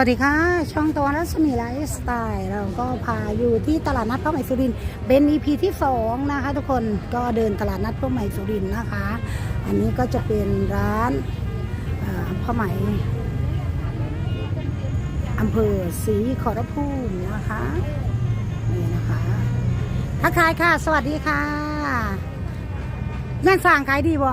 วัสดีค่ะ ช่องตะวันรัศมีไลฟ์สไตล์เราก็พาอยู่ที่ตลาดนัดพระใหม่สุรินเป็น EP ที่ 2 นะคะ ทุกคนก็เดินตลาดนัดพระใหม่สุรินนะคะ อันนี้ก็จะเป็นร้านอ่าพระใหม่อำเภอศรีขอรภูมินะคะนี่นะคะทักทายค่ะ สวัสดีค่ะแม่สั่งขายดีบ่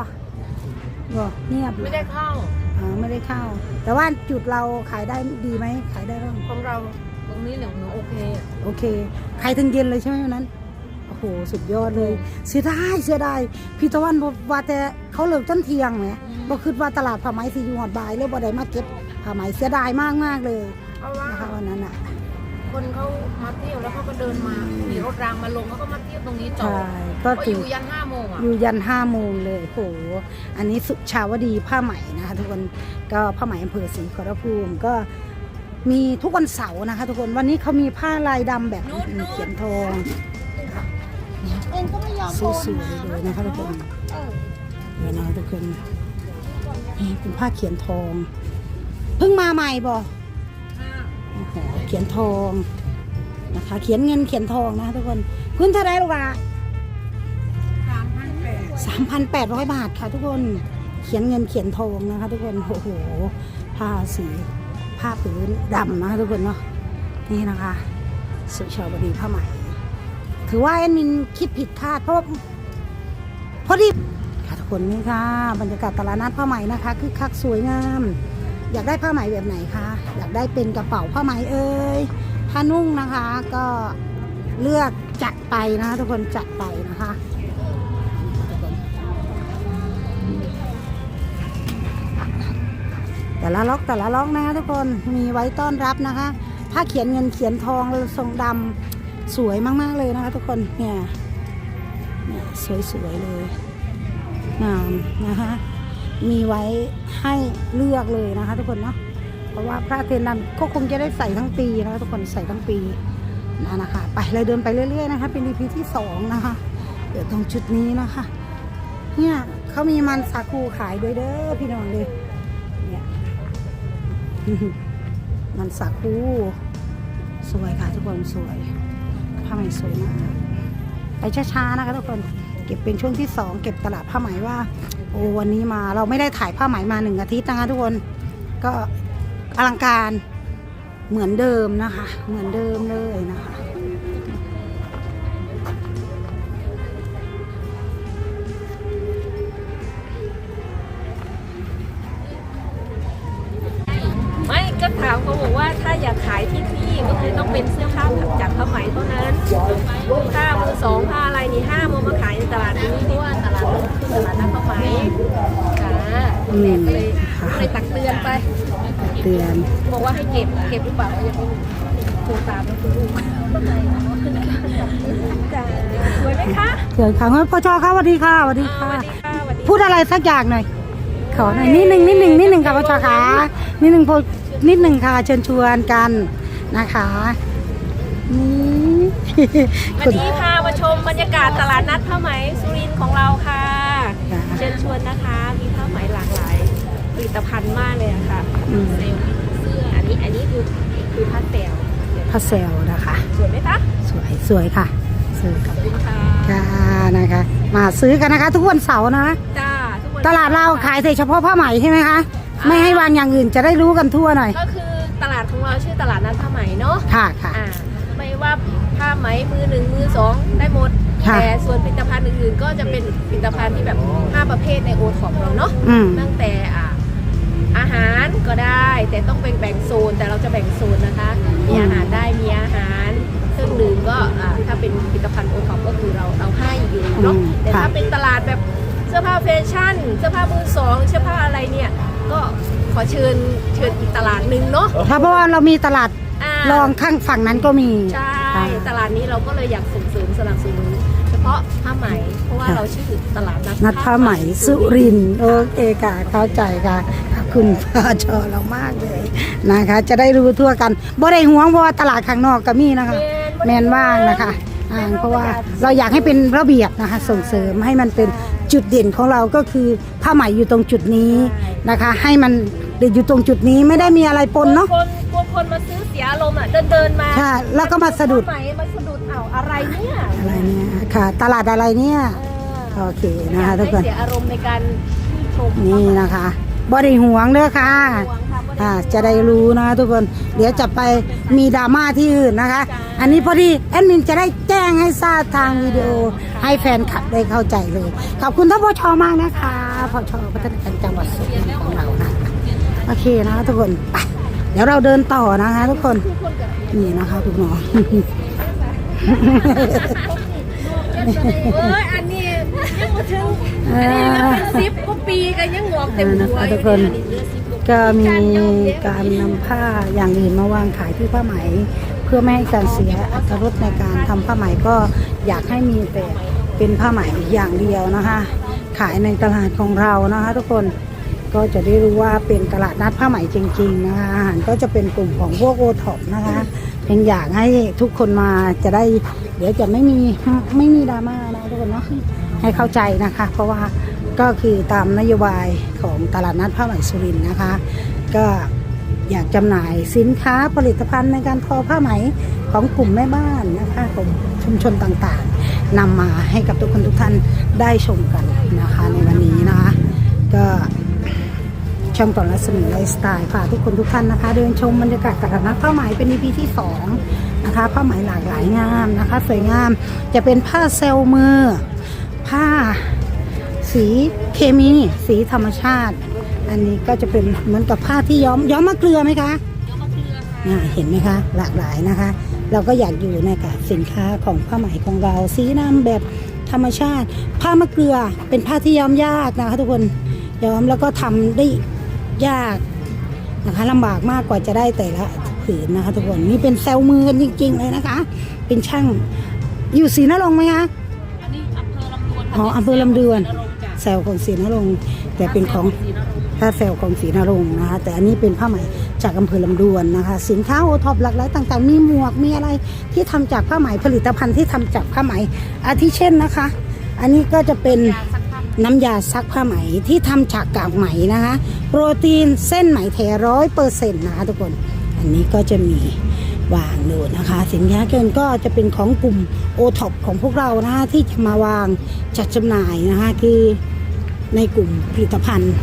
บ่เงียบเลยไม่ได้เข้า อ่าไม่ได้เข้า แต่ว่าจุดเราขายได้ดีไหมขายได้บ้างของเราตรงนี้เนี่ยหนูโอเคโอเคขายถึงเย็นเลยใช่ไหมวันนั้นโอ้โหสุดยอดเลย เสียดายเสียดายพี่ตะวันบอกว่าแต่เขาเลิกจนเที่ยงไหมบอกคิดว่าตลาดผ้าไหมสีอยู่หอดบ่ายเลยบ่ได้มาเก็บผ้าไหมเสียดายมากมากๆเลยเพราะว่านะคะวันนั้นอะ คนเขามาเที่ยวแล้วเขาก็เดินมามีรถรางมาลงเขาก็มาเที่ยวตรงนี้จอใช่ดก็ก็อถือยู่ยันห้าโมงอะ อยู่ยันห้าโมงเลยโห อันนี้สุชาวดีผ้าไหมนะคะ ทุกคนก็ผ้าไหมอำเภอศรีขอรภูมิก็มีทุกวันเสาร์นะคะ ทุกคนวันนี้เขามีผ้าลายดำแบบเขียนทองเองก็ไม่ยอมสวยๆเลยนะคะทุกคนเดี๋ยวนะทุกคนนี่เป็นผ้าเขียนทอง เพิ่งมาใหม่บ่โอ้โห เขียนทองนะคะ เขียนเงินเขียนทองนะคะทุกคนพื้นเท่าไรลูกอะสามพันแปดสามพันแปดร้อยบาทค่ะทุกคนเขียนเงินเขียนทองนะคะ ทุกคนโอ้โหผ้าสีผ้าผืนดำนะคะทุกคนเนาะนี่นะคะสุชาวดีผ้าไหม่ถือว่าแอดมินคิดผิดคาดเพราะว่าพอดีค่ะทุกคนนี่ค่ะ บรรยากาศตลาดนัดผ้าไหม่นะคะคือคักสวยงาม อยากได้ผ้าไหมแบบไหนคะ อยากได้เป็นกระเป๋าผ้าไหมเอ่ยผ้านุ่งนะคะ ก็เลือกจัดไปนะคะทุกคนจัดไปนะคะแต่ละล็อกแต่ละล็อกนะคะทุกคนมีไว้ต้อนรับนะคะผ้าเขียนเงินเขียนทองทรงดำสวยมาก ๆ เลยนะคะทุกคนเนี่ยเนี่ยสวย ๆ เลยงามนะคะ มีไว้ให้เลือกเลยนะคะ ทุกคนเนาะเพราะว่าพระเทนนันก็คงจะได้ใส่ทั้งปีนะคะทุกคนใส่ทั้งปีนะนะคะ ไปเลยเดินไปเรื่อยๆนะคะ เป็น EP ที่สองนะคะ เดี๋ยวตรงจุดนี้นะคะ เนี่ยเขามีมันสาคูขายด้วยเด้อพี่น้องเลยเนี่ยมันสาคูสวยค่ะทุกคนสวยผ้าไหมสวยมากไปช้าๆนะคะทุกคนเก็บเป็นช่วงที่สองเก็บตลาดผ้าไหมว่า อ้วันนี้มาเราไม่ได้ถ่ายผ้าไหมมาหนึ่งอาทิตย์นะคะทุกคนก็อลังการเหมือนเดิมนะคะ เหมือนเดิมเลยนะคะไม่ก็ถามเขาบอกว่าถ้าอยากขายที่นี่ก็คือต้องเป็นเสื้อผ้าจากผ้าไหมเท่านั้นผ้ามือสองผ้าอะไรนี่ห้ามเอามาขายในตลาดนี้เพราะว่าตลาดนี้ นัดผ้าไหมจ้าอืมก็เลยก็เลยตักเตือนไป เตือนบอกว่าให้เก็บ เก็บหรือเปล่ายังไม่รู้โทรตามแล้วคุณลูกจ้าสวยไหมคะเตือนค่ะเฮ้ยพ่อชอค่ะสวัสดีค่ะสวัสดีอ่าสค่ะวัสดีค่ะสวัสดีพูดอะไรสักอย่างหน่อย ขอหน่อยนิดหนึ่งนิดหนึ่งนิดหนึ่งค่ะพ่อชอค่ะนิดหนึ่งพอนิดหนึ่งค่ะ เชิญชวนกันนะคะนี่ วันนี้พามาชมบรรยากาศตลาดนัดผ้าไหมสุรินทร์ของเราค่ะค่ะ เชิญชวนนะคะ มีผ้าไหมหลากหลายผลิตภัณฑ์มากเลยอะค่ะอืม เซลล์เสื้ออันนี้อันนี้คือคือผ้าเซลล์พาเซลนะคะ สวยไหมคะสวยสวยค่ะสวยขอบคุณค่ะค่ะนะคะ มาซื้อกันนะคะ ทุกวันเสาร์นะ จ้าทุกคนตลาดเราขายแต่เฉพาะผ้าไหมใช่ไหมคะ ไม่ให้วางอย่างอื่นจะได้รู้กันทั่วหน่อย ก็คือตลาดของเราชื่อตลาดนัดผ้าไหมเนาะค่ะค่ะ อ่าไม่ว่า ผ้าไหมมือหนึ่งมือสองได้หมด ค่ะแต่ส่วนผลิตภัณฑ์อื่นๆ ก็จะเป็นผลิตภัณฑ์ที่แบบห้าประเภทในโอท็อปเราเนาะอืม ตั้งแต่อ่าอาหารก็ได้ แต่ต้องเป็นแบ่งโซนแต่เราจะแบ่งโซนนะคะ มีอาหารได้มีอาหารเครื่องดื่มก็อ่าถ้าเป็นผลิตภัณฑ์โอท็อปก็คือเราเราให้อยู่เนาะอืมแต่ค่ะ ถ้าเป็นตลาดแบบเสื้อผ้าแฟชั่น เสื้อผ้ามือสองเสื้อผ้าอะไรเนี่ยก็ขอเชิญเชิญอีกตลาดหนึ่งเนาะถ้าเพราะว่าเรามีตลาดอ่ารองข้างฝั่งนั้นก็มี ใช่ ค่ะตลาดนี้เราก็เลยอยากส่งเสริมสนับสนุนเฉพาะผ้าไหม เพราะว่าค่ะเราชื่อตลาดนัดนัดผ้าไหมสุรินทร์โอเคค่ะเข้าใจค่ะขอบคุณพ่อชอเรามากเลยนะคะ จะได้รู้ทั่วกันบ่ได้ห่วงเพราะว่าตลาดข้างนอกก็มีนะคะ แมนว่างนะคะอ่าเพราะว่าเราอยากให้เป็นระเบียบนะคะ ส่งเสริมให้มันเป็นจุดเด่นของเราก็คือผ้าไหมอยู่ตรงจุดนี้นะคะ ให้มันอยู่ตรงจุดนี้ไม่ได้มีอะไรปนเนาะ คนค กลัวคนมาซื้อเสียอารมณ์อะเดินเดินๆมาค่ะแล้วก็มาสะดุดไหมมาสะดุดเอาอะไรเนี่ยอะไรเนี่ยค่ะ ตลาดอะไรเนี่ยเออโอเคอนะยากคะทุกคนให้เสียอารมณ์ในการชมนี่นะคะบอดี้หวงเด้อค่ะ ห่วงค่ะบ่ได้อ่า จะได้รู้นะทุกคน เดี๋ยวจะไปมีดราม่าที่อื่นนะคะ อันนี้พอดีแอดมินจะได้แจ้งให้ทราบทางวิดีโอ ให้แฟนคลับได้เข้าใจเลย ขอบคุณท่านพชมากนะคะพชพัฒนาการจังหวัดสุรินทร์ของเรานะ โอเคนะคะทุกคน ไป เดี๋ยวเราเดินต่อนะคะ ทุกคน นี่นะคะคุณหมอเอ้ยอันนี้ยังบ่ถึงอันนี้ก็เป็นซิปก็ปีกันยังงอกเต็มหัวเออนะคะอทุยู่กคนเนี่ยอันนี้เหลือซิปก็ก็มีการนำผ้าอย่างอื่นมาวางขายที่ผ้าไหม เพื่อไม่ให้การเสียอัตรสในการทำผ้าไหมก็อยากให้มีแต่เป็นผ้าไหมอย่างเดียวนะคะ ขายในตลาดของเรานะคะ ทุกคน ก็จะได้รู้ว่าเป็นตลาดนัดผ้าไหมจริง ๆ นะคะอาหารก็จะเป็นกลุ่มของพวกโอท็อปนะคะเพียงอยากให้ทุกคนมาจะได้ เดี๋ยวจะไม่มีไม่มีดราม่านะทุกคนเนาะให้เข้าใจนะคะ เพราะว่าก็คือตามนโยบายของตลาดนัดผ้าไหมสุรินทร์นะคะ ก็อยากจำหน่ายสินค้าผลิตภัณฑ์ในการทอผ้าไหมของกลุ่มแม่บ้านนะคะของชุมชนต่างๆนำมาให้กับทุกคนทุกท่านได้ชมกันนะคะในวันนี้นะคะ ก็ ช่องต่อรัศมีไลฟ์สไตล์พาทุกคนทุกท่านนะคะ เดินชมบรรยากาศตลาดนัดผ้าไหมเป็น EP ที่สองนะคะผ้าไหมหลากหลายงามนะคะ สวยงามจะเป็นผ้าเซลล์มือ ผ้าสีเคมีสีธรรมชาติ อันนี้ก็จะเป็นเหมือนกับผ้าที่ย้อมย้อมมะเกลือไหมคะอ่าเห็นไหมคะ หลากหลายนะคะ เราก็อยากอยู่ในกับสินค้าของผ้าไหมของเรา สีน้ำแบบธรรมชาติ ผ้ามะเกลือเป็นผ้าที่ย้อมยากนะคะทุกคนย้อมแล้วก็ทำได้ ยากนะคะลำบากมากกว่าจะได้แต่ละผืนนะคะทุกคนนี่เป็นแซลมือกันจริง ๆ เลยนะคะ เป็นช่างอยู่ศรีนรงค์ไหมคะอันนี้อำเภอลำดวนอ๋ออำเภอลำดวนนรงค์จ้ะแซลของศรีนรงค์แต่เป็นของศรีนรงค์ถ้าแซลของศรีนรงค์นะคะ แต่อันนี้เป็นผ้าไหมจากอำเภอลำดวนนะคะ สินค้าโอท็อปหลากหลายต่างๆ มีหมวกมีอะไรที่ทำจากผ้าไหมผลิตภัณฑ์ที่ทำจากผ้าไหมอาทิเช่นนะคะ อันนี้ก็จะเป็นยาซักผ้า น้ำยาซักผ้าไหมที่ทำจากกากไหมนะคะ โปรตีนเส้นไหมแท้ร้อยเปอร์เซ็นต์นะคะทุกคน อันนี้ก็จะมีวางดูนะคะ สินค้าเกินก็จะเป็นของกลุ่มโอท็อปของพวกเรานะคะที่จะมาวางจัดจำหน่ายนะคะคือในกลุ่มผลิตภัณฑ์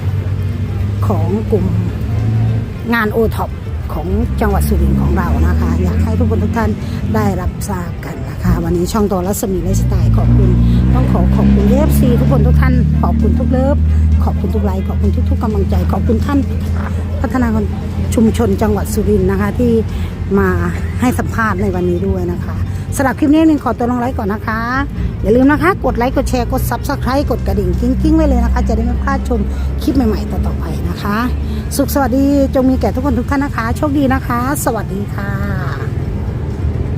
ของกลุ่มงานโอท็อปของจังหวัดสุรินทร์ของเรานะคะ อยากให้ทุกคนทุกท่านได้รับทราบกัน คะวันนี้ช่องตัวรัศมีไลฟ์สไตล์ขอบคุณ ต้องขอขอบคุณเอฟซีทุกคนทุกท่านขอบคุณทุกเลิฟขอบคุณทุกไลค์ขอบคุณทุกๆกำลังใจ ขอบคุณท่านพัฒนาคนชุมชนจังหวัดสุรินทร์นะคะ ที่มาให้สัมภาษณ์ในวันนี้ด้วยนะคะสำหรับคลิปนี้นึ่งขอตัวลงไลค์ก่อนนะคะ อย่าลืมนะคะ กดไลค์กดแชร์กดซับสไครต์กดกระดิ่งกิ้งๆไว้เลยนะคะ จะได้ไม่พลาดชมคลิปใหม่ ๆ ต่อๆไปนะคะ สุขสวัสดีจงมีแก่ทุกคนทุกท่านนะคะ โชคดีนะคะ สวัสดีค่ะ